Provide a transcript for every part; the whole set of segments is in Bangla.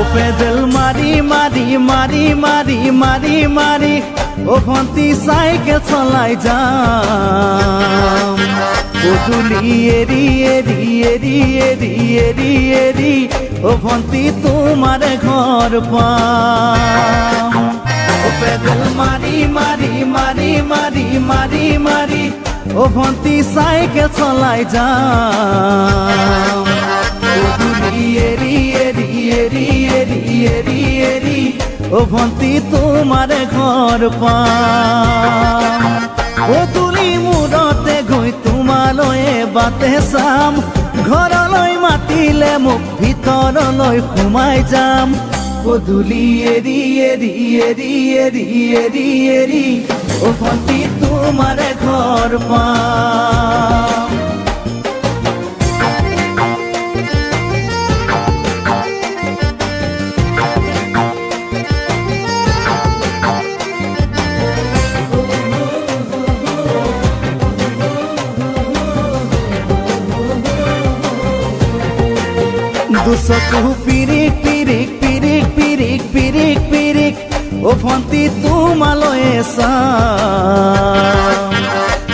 ও পেদল মারি মারি মারি মারি মারি মারি ও ফন্তি সাইকেল চলাই যাম তুলি এরি এরি এরি এরি এরি এরি ও ফন্তি তোমার ঘর পাম ও পেদল মারি মারি মারি মারি মারি মারি ও ফন্তি সাইকেল চলাই যাম তুলি এরি এরি এরি এরি এরি ও ভন্তি তোমার ঘর পাম ও তুলি মূৰতে গৈ তোমালৈয়ে বাটে চাম ঘৰলৈ মাতিলে মোক ভিতৰলৈ সোমাই যাম। পদূলি এৰি এৰি এৰি এৰি এৰি এৰি ও ভন্তি তোমাৰ ঘৰ পাম দুচকু পিৰিক পিৰিক পিৰিক পিৰিক পিৰিক পিৰিক ও ভন্তি তোমালৈয়ে চাম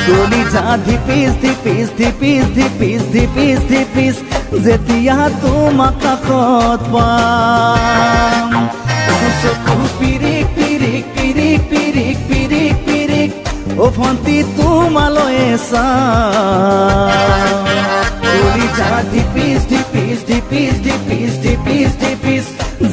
গলি যা ধিপিস ধিপিস ধিপিস ধিপিস ধিপিস ধিপিস, যেতিয়া তোমাক কাষত পাম। দুচকু পিৰিক পিৰিক পিৰিক পিৰিক পিৰিক পিৰিক ও ভন্তি তোমালৈয়ে চাম গলি যা ধিপিস ধিপিস ধিপিস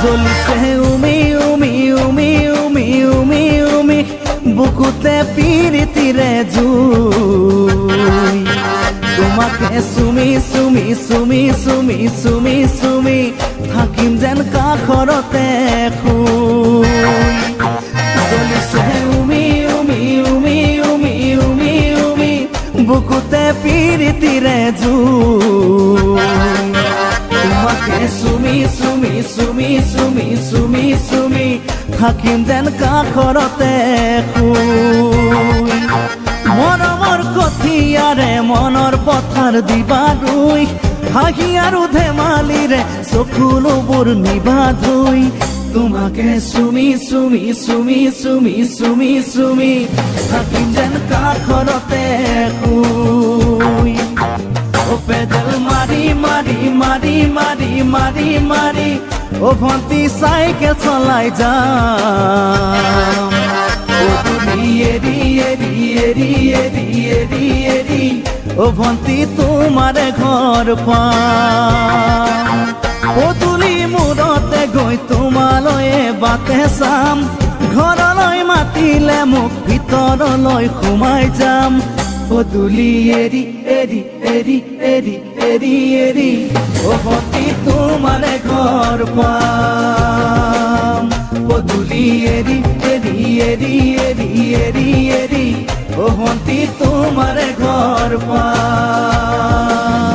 জ্বলিছে উমি উমি উমি উমি উমি উমি বুকুতে পিৰিতিৰে জুই তোমাকে চুমি চুমি চুমি চুমি চুমি চুমি থাকিম যেন কাষৰতে শুই থাকিম যেন কাষৰতে মৰমৰ কঠিয়াৰে মনৰ পথাৰ দিবা ৰুই হাঁহি আৰু ধেমালিৰে চকুলোবোৰ নিবা ধুই তোমাকে চুমি চুমি চুমি চুমি চুমি চুমি। থাকিম যেন কাষৰতে মারি মারি মারি মারি মারি, ও ভন্তি সাইকেল চলাই যাম। ও ভন্তি তোমার ঘর পাম। ও মূৰতে গৈ তোমালৈয়ে বাটে চাম ঘৰলৈ মাতিলে মোক ভিতৰলৈ সোমাই যাম। পদুলি এৰি এৰি এৰি এৰি এৰি এরি ও ভন্তি তোমাৰ ঘর পাম। পদুলি এৰি এৰি এৰি এৰি এৰি এৰি ও ভন্তি তোমাৰ ঘর পাম।